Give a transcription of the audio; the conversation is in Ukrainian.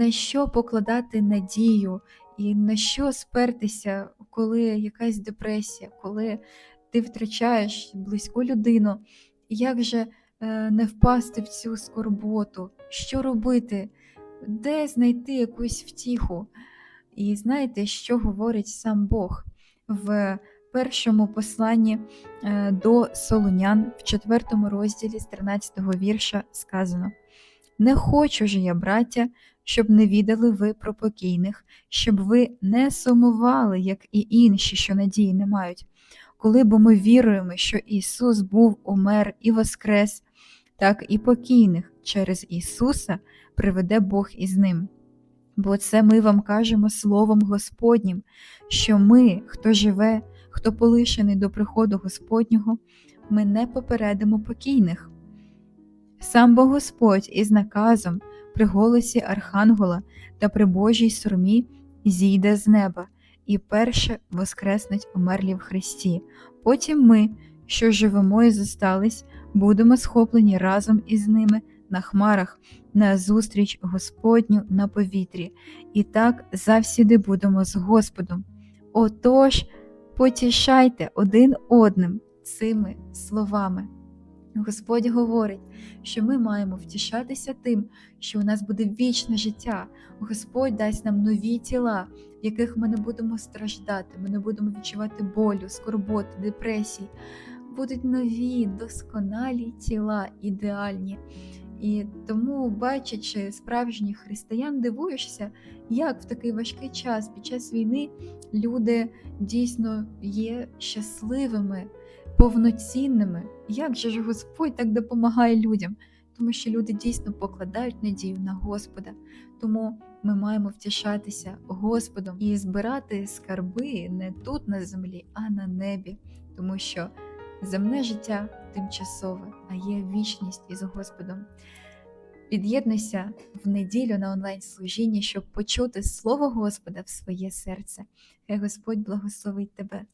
на що покладати надію і на що спертися, коли якась депресія, коли ти втрачаєш близьку людину, як же е, не впасти в цю скорботу, що робити, де знайти якусь втіху. І знаєте, що говорить сам Бог? В першому посланні е, до Солунян в четвертому розділі з 13 вірша сказано: Не хочу ж я, браття, щоб не відали ви про покійних, щоб ви не сумували, як і інші, що надії не мають. Коли бо ми віруємо, що Ісус був умер і воскрес, так і покійних через Ісуса приведе Бог із ним. Бо це ми вам кажемо Словом Господнім, що ми, хто живе, хто полишений до приходу Господнього, ми не попередимо покійних. Сам бо Господь із наказом при голосі Архангела та при Божій сурмі зійде з неба і перше воскреснуть умерлі в Христі. Потім ми, що живемо і зостались, будемо схоплені разом із ними на хмарах, на зустріч Господню на повітрі, і так завсіди будемо з Господом. Отож, потішайте один одним цими словами. Господь говорить, що ми маємо втішатися тим, що у нас буде вічне життя. Господь дасть нам нові тіла, в яких ми не будемо страждати, ми не будемо відчувати болю, скорботи, депресії. Будуть нові, досконалі тіла, ідеальні. І тому, бачачи справжніх християн, дивуєшся, як в такий важкий час під час війни люди дійсно є щасливими, повноцінними. Як же ж Господь так допомагає людям? Тому що люди дійсно покладають надію на Господа. Тому ми маємо втішатися Господом і збирати скарби не тут на землі, а на небі, тому що земне життя тимчасове, а є вічність із Господом. Під'єднуйся в неділю на онлайн-служінні, щоб почути Слово Господа в своє серце. Хай Господь благословить тебе.